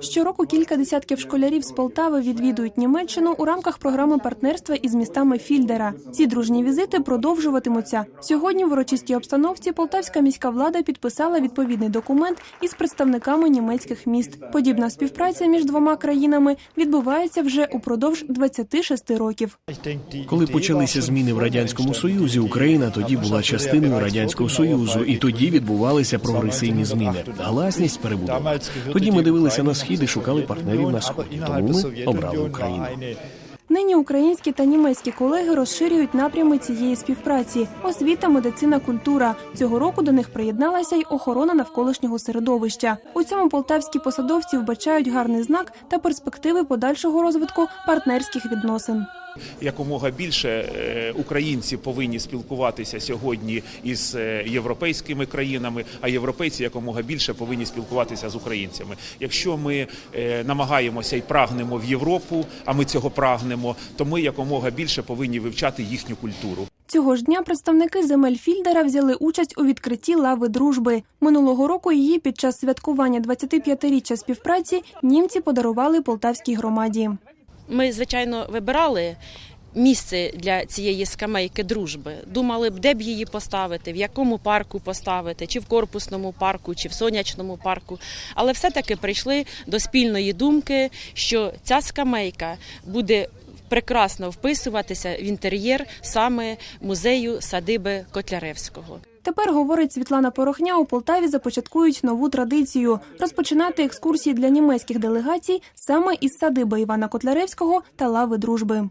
Щороку кілька десятків школярів з Полтави відвідують Німеччину у рамках програми партнерства із містами Фільдера. Ці дружні візити продовжуватимуться. Сьогодні в урочистій обстановці полтавська міська влада підписала відповідний документ із представниками німецьких міст. Подібна співпраця між двома країнами відбувається вже упродовж 26 років. Коли почалися зміни в радянському союзі, Україна тоді була частиною радянського союзу, і тоді відбувалися прогресивні зміни. Гласність перебудова. Тоді ми дивилися на схід і шукали партнерів на сході. Тому ми обрали Україну. Нині українські та німецькі колеги розширюють напрями цієї співпраці: освіта, медицина, культура. Цього року до них приєдналася й охорона навколишнього середовища. У цьому полтавські посадовці вбачають гарний знак та перспективи подальшого розвитку партнерських відносин. Якомога більше е, українці повинні спілкуватися сьогодні із е, європейськими країнами, а європейці якомога більше повинні спілкуватися з українцями. Якщо ми е, намагаємося і прагнемо в Європу, а ми цього прагнемо, то ми якомога більше повинні вивчати їхню культуру. Цього ж дня представники земель Фільдера взяли участь у відкритті лави дружби. Минулого року її під час святкування 25-річчя співпраці німці подарували полтавській громаді. Ми, звичайно, вибирали місце для цієї скамейки дружби. Думали б, де б її поставити, в якому парку поставити, чи в корпусному парку, чи в сонячному парку. Але все-таки прийшли до спільної думки, що ця скамейка буде прекрасно вписуватися в інтер'єр саме музею садиби Котляревського. Тепер, говорить Світлана Порохня, у Полтаві започаткують нову традицію розпочинати екскурсії для німецьких делегацій саме із садиби Івана Котляревського та лави дружби.